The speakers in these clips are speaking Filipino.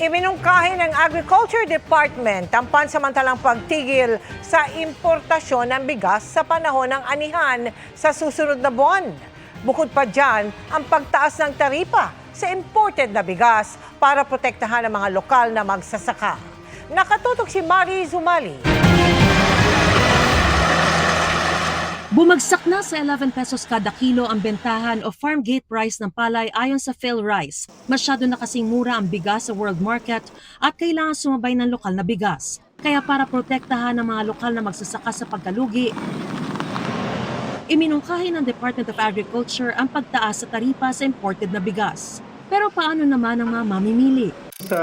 Iminungkahi ng Agriculture Department ang pansamantalang pagtigil sa importasyon ng bigas sa panahon ng anihan sa susunod na buwan. Bukod pa dyan, ang pagtaas ng taripa sa imported na bigas para protektahan ang mga lokal na magsasaka. Nakatutok si Mari Zumali. Bumagsak na sa 11 pesos kada kilo ang bentahan o farm gate price ng palay ayon sa PhilRice. Masyado na kasing mura ang bigas sa world market at kailangan sumabay ng lokal na bigas. Kaya para protektahan ang mga lokal na magsasaka sa pagkalugi, iminungkahi ng Department of Agriculture ang pagtaas sa taripa sa imported na bigas. Pero paano naman ang mga mamimili? Sa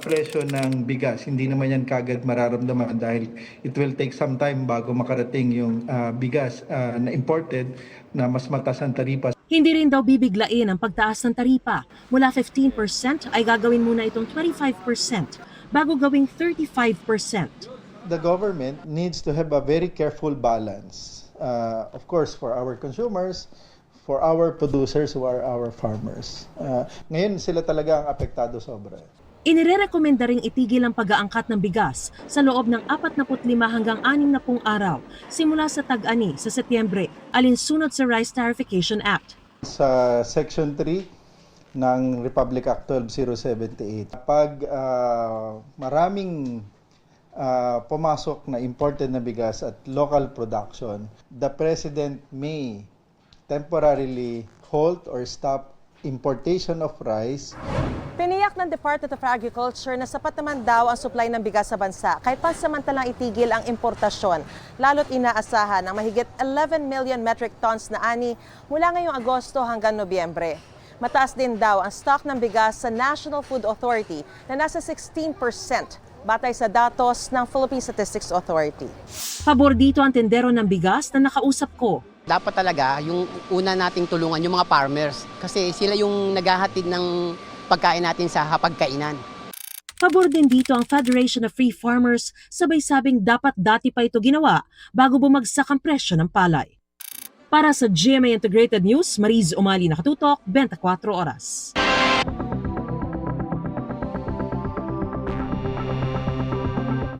presyo ng bigas, hindi naman yan kagad mararamdaman dahil it will take some time bago makarating yung ah, bigas ah, na imported na mas mataas ang taripa. Hindi rin daw bibiglain ang pagtaas ng taripa. Mula 15% ay gagawin muna itong 25% bago gawing 35%. the government needs to have a very careful balance. Uh, of course, for our consumers, for our producers who are our farmers. Uh, ngayon sila talaga ang apektado sobra. Inirerekomenda ring itigil ang pag-aangkat ng bigas sa loob ng 45 hanggang 60 araw simula sa tag-ani sa Setyembre alinsunod sa Rice Tarification Act. Sa Section 3 ng Republic Act 12078, pag uh, maraming uh, pumasok na imported na bigas at local production, the President may temporarily halt or stop importation of rice Tiniyak ng Department of Agriculture na sapat naman daw ang supply ng bigas sa bansa kahit pansamantalang itigil ang importasyon. Lalo't inaasahan ang mahigit 11 million metric tons na ani mula ngayong Agosto hanggang Nobyembre. Mataas din daw ang stock ng bigas sa National Food Authority na nasa 16% batay sa datos ng Philippine Statistics Authority. Pabor dito ang tendero ng bigas na nakausap ko. Dapat talaga yung una nating tulungan yung mga farmers kasi sila yung naghahatid ng pagkain natin sa hapagkainan. Pabor din dito ang Federation of Free Farmers sabay sabing dapat dati pa ito ginawa bago bumagsak ang presyo ng palay. Para sa GMA Integrated News, Mariz Umali nakatutok, 24 oras.